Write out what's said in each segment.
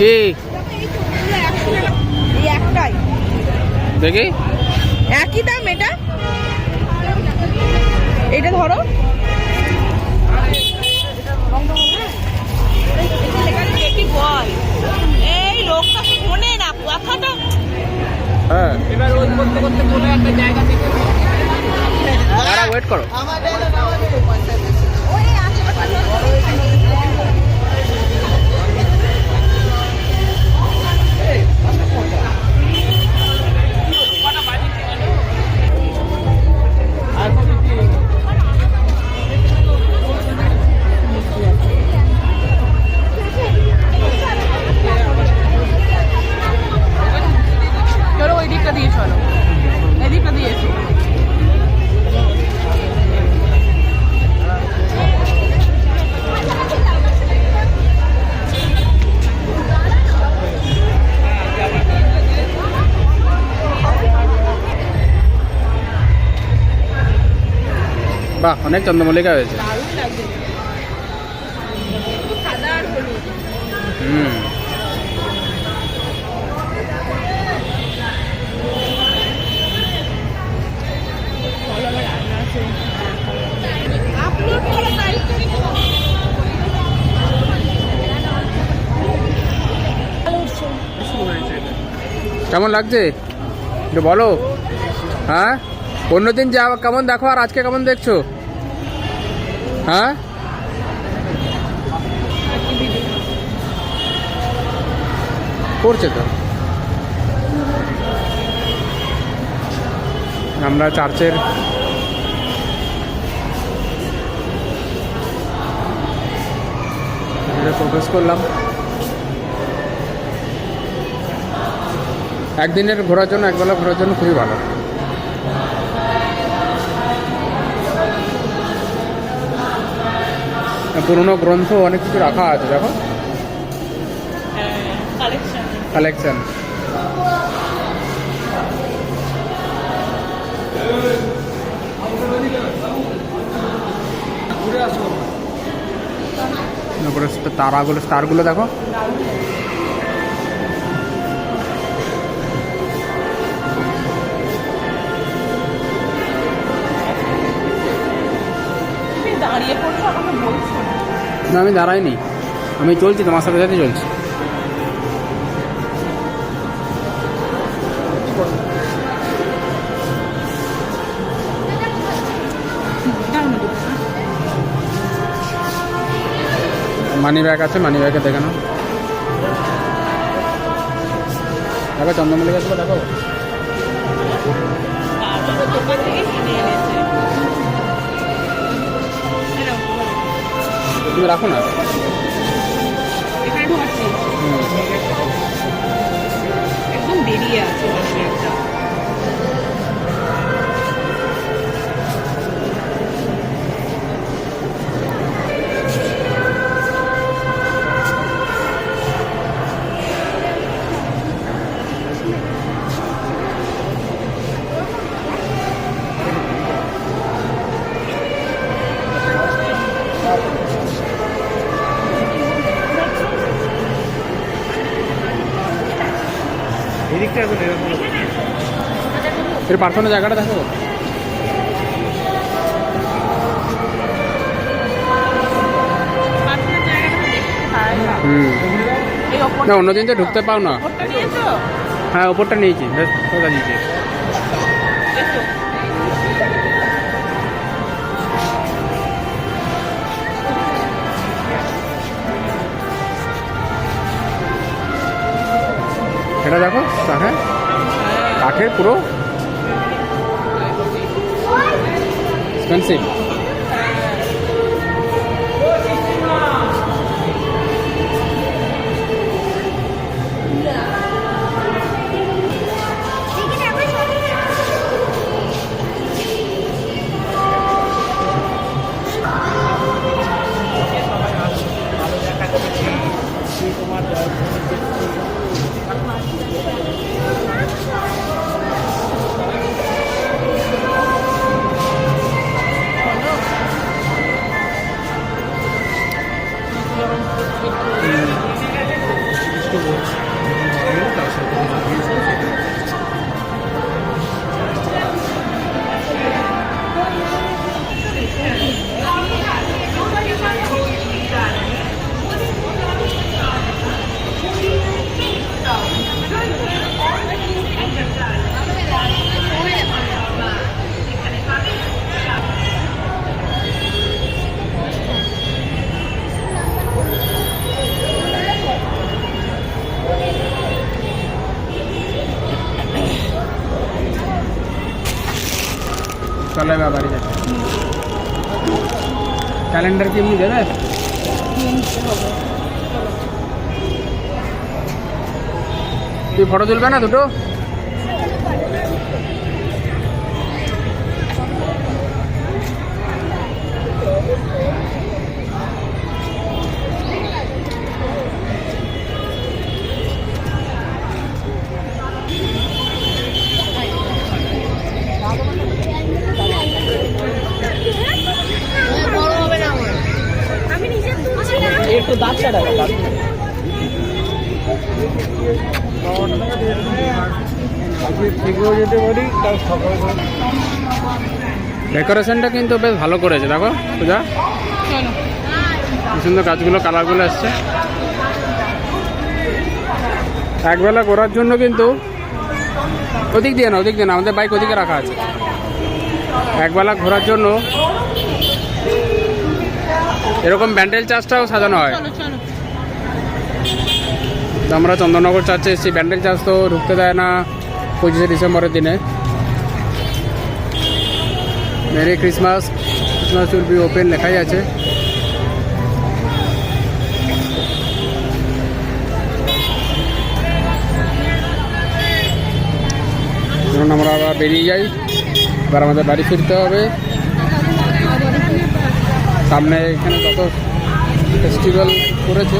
কি? একটাই দেখি। একই দাম এটা? এটা ধরো। বাহ অনেক চন্দ্রমল্লিকা হয়েছে। হুম। কেমন লাগছে? একটু বলো। হ্যাঁ? অন্যদিন যা কেমন দেখো আর আজকে কেমন দেখছ? হ্যাঁ? করছে তো। আমরা চার্চের প্রবেশ করলাম। একদিনের ঘোরার জন্য, একবেলা ঘোরার জন্য খুবই ভালো। পুরনো গ্রন্থ অনেক কিছু রাখা আছে, দেখো। কালেকশন কালেকশন তারপরে তারাগুলো, স্টারগুলো দেখো। দাঁড়িয়ে পড়ছো আমাকে বলছো? না, আমি দাঁড়াইনি। আমি চলছি, তোমার সাথে সাথে চলছি। মানি ব্যাগ আছে, মানি ব্যাগে দেখে নাও। দেখো চন্দ্রমল্লিকা দেখো তুমি রাখো না। এদিকটা এখন এরকম এর পার্থনা জায়গাটা দেখো। পাই না অন্য দিন অন্যদিন তো ঢুকতে পাও না। হ্যাঁ ওপরটা নিয়েছি। বেশ এটা দেখো হ্যাঁ কাঠের পুরো। এক্সপেন্সিভ চলে বাড়ি যাচ্ছে ক্যালেন্ডার কি এমনি দেবে তুই ফটো তুলবে না দুটো? যেতে পারি তার সকাল ডেকোরেশনটা কিন্তু বেশ ভালো করেছে দেখো পূজা। সুন্দর গাছগুলো কালারগুলো এসছে। একবেলা ঘোরার জন্য কিন্তু ওদিক দিয়ে না ওদিক দিয়ে না আমাদের বাইক ওদিকে রাখা আছে। একবেলা ঘোরার জন্য এরকম ব্যান্ডেল চার্জটাও সাজানো হয়। আমরা চন্দননগর চার্চে এসেছি। ব্যান্ডেল চার্চ তো ঢুকতে দেয় না পঁচিশে ডিসেম্বরের দিনে। Merry christmas christmas will be open লেখাই আছে। আমরা আবার বেরিয়ে যাই। এবার আমাদের বাড়ি ফিরতে হবে। সামনে এখানে কত ফেস্টিভ্যাল করেছে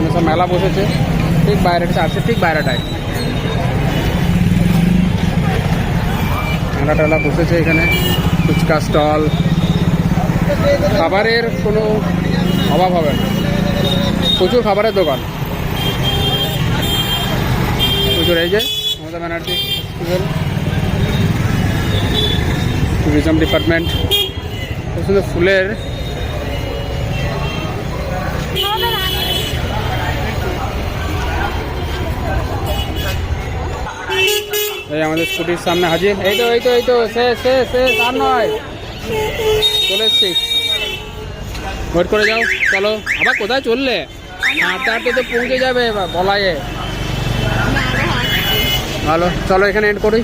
এখানে সব মেলা বসেছে। ঠিক বাইরে চার্চের ঠিক বাইরেটায়। মেলা টেলা বসেছে এখানে। ফুচকা স্টল। খাবারের কোনো অভাব হবে না। প্রচুর খাবারের দোকান। প্রচুর, এই যে মমতা ব্যানার্জি ট্যুরিজম ডিপার্টমেন্ট সুন্দর ফুলের এই আমাদের স্কুটির সামনে হাজির। এই তো এই তো এই তো শেষ আর নয়। চলে এসছি। ওয়েট করে যাও, চলো। আবার কোথায় চললে? হাঁটতে হাঁটতে তো পৌঁছে যাবে এবার, বলায়ে। ভালো, চলো এখানে এন্ড করি।